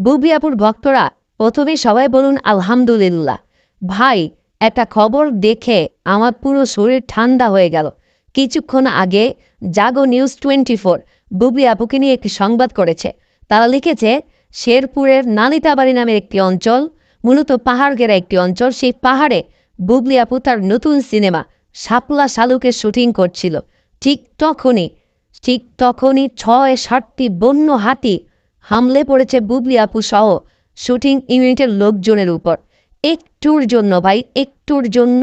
বুবিয়াপুর ভক্তরা প্রথমে সবাই বলুন, আলহামদুলিল্লাহ। ভাই, একটা খবর দেখে আমার পুরো শরীর ঠান্ডা হয়ে গেল। কিছুক্ষণ আগে Jago news twenty four Bubly আপুকে নিয়ে একটি সংবাদ করেছে। তারা লিখেছে, শেরপুরের নালিতাবাড়ি নামের একটি অঞ্চল, মূলত পাহাড় ঘেরা একটি অঞ্চল, সেই পাহাড়ে বুবলি আপু তার নতুন সিনেমা শাপলা শালুকের শুটিং করছিল। ঠিক তখনই ঠিক তখনই ছয় ষাটটি বন্য হাতি হামলে পড়েছে বুবলি আপু সহ শুটিং ইউনিটের লোকজনের উপর। একটুর জন্য ভাই, একটুর জন্য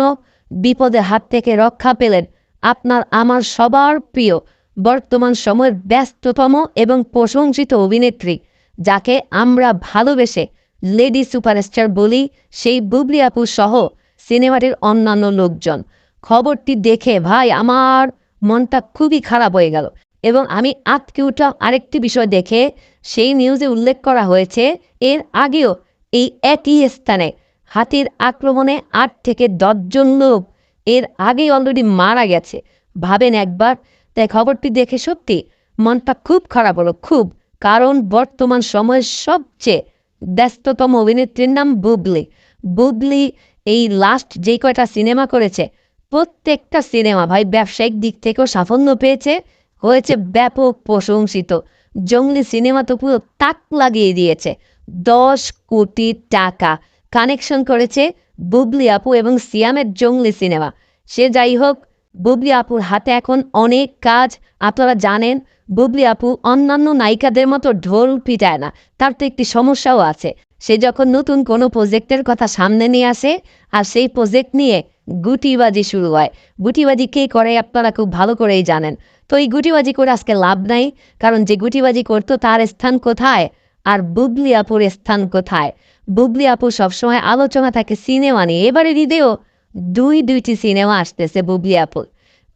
বিপদের হাত থেকে রক্ষা পেলেন আপনার আমার সবার প্রিয় বর্তমান সময়ের ব্যস্ততম এবং প্রশংসিত অভিনেত্রী, যাকে আমরা ভালোবেসে লেডি সুপারস্টার বলি সেই বুবলি আপু সহ সিনেমাটির অন্যান্য লোকজন। খবরটি দেখে ভাই, আমার মনটা খুবই খারাপ হয়ে গেল এবং আমি আটকে উঠা আরেকটি বিষয় দেখে সেই নিউজে উল্লেখ করা হয়েছে, এর আগেও এই একই স্থানে হাতির আক্রমণে আট থেকে দশজন লোক এর আগেই অলরেডি মারা গেছে। ভাবেন একবার, তাই খবরটি দেখে সত্যি মনটা খুব খারাপ হলো, খুব। কারণ বর্তমান সময়ের সবচেয়ে ব্যস্ততম অভিনেত্রীর নাম বুবলি। বুবলি এই লাস্ট যে কয়টা সিনেমা করেছে, প্রত্যেকটা সিনেমা ভাই ব্যবসায়িক দিক থেকেও সাফল্য পেয়েছে, হয়েছে ব্যাপক প্রশংসিত। জঙ্গলি সিনেমা তো পুরো তাক লাগিয়ে দিয়েছে। দশ কোটি টাকা কানেকশন করেছে বুবলি আপু এবং সিয়ামের জঙ্গলি সিনেমা। সে যাই হোক, বুবলি আপুর হাতে এখন অনেক কাজ। আপনারা জানেন, বুবলি আপু অন্যান্য নায়িকাদের মতো ঢোল পিটায় না, তার তো একটি সমস্যাও আছে। সে যখন নতুন কোনো প্রজেক্টের কথা সামনে নিয়ে আসে, আর সেই প্রজেক্ট নিয়ে গুটিবাজি শুরু হয়। গুটিবাজি কে করে আপনারা খুব ভালো করেই জানেন। তো এই গুটিবাজি করে আজকে লাভ নাই, কারণ যে গুটিবাজি করতো তার স্থান কোথায় আর বুবলি আপুর স্থান কোথায়? বুবলি আপু সবসময় আলোচনা থাকে সিনেমা নিয়ে। এবারে ঈদেও দুই, দুইটি সিনেমা আসতেছে বুবলি আপুর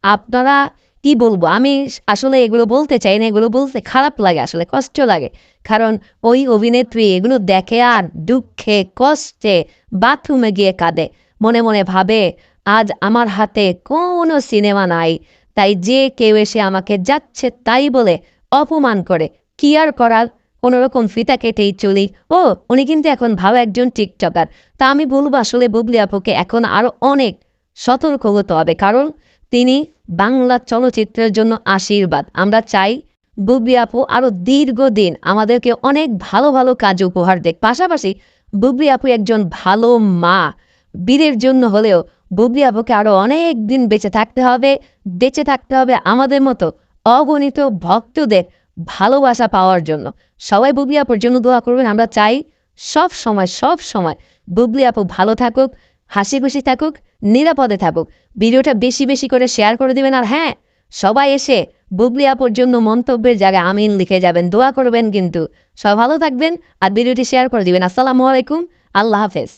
আপনারা কি বলব? আমি আসলে এগুলো বলতে চাই না, এগুলো বলতে খারাপ লাগে, আসলে কষ্ট লাগে। কারণ ওই অভিনেত্রী এগুলো দেখে আর দুঃখে, কষ্টে বাথরুমে গিয়ে কাঁদে। মনে মনে ভাবে, আজ আমার হাতে কোনো সিনেমা নাই। তাই যে কেউ এসে আমাকে যাচ্ছে তাই বলে অপমান করে। কি আর করার? কোনো রকম ফিতা কেটেই চলি। ও, উনি কিন্তু এখন ভালো একজন টিকটকার। তা আমি বলব আসলে বুবলি আপুকে এখন আরও অনেক সতর্ক হতে হবে। কারণ তিনি বাংলা চলচ্চিত্রের জন্য আশীর্বাদ। আমরা চাই বুবলি আপু আরও দীর্ঘদিন আমাদেরকে অনেক ভালো ভালো কাজ উপহার দেখ পাশাপাশি বুবলি আপু একজন ভালো মা। বীরের জন্য হলেও বুবলি আপুকে আরও অনেক দিন বেঁচে থাকতে হবে, বেঁচে থাকতে হবে আমাদের মতো অগণিত ভক্তদের ভালোবাসা পাওয়ার জন্য। সবাই বুবলি আপুর জন্য দোয়া করবেন, আমরা চাই সব সময় সব সময় বুবলি আপু ভালো থাকুক, হাসি খুশি থাকুক, নিরাপদে থাকুক। ভিডিওটা বেশি বেশি করে শেয়ার করে দিবেন আর হ্যাঁ সবাই এসে বুবলি আপুর জন্য মন্তব্যের জায়গায় আমিন লিখে যাবেন, দোয়া করবেন কিন্তু। সব ভালো থাকবেন আর ভিডিওটি শেয়ার করে দিবেন। আসসালামু আলাইকুম, আল্লাহ হাফেজ।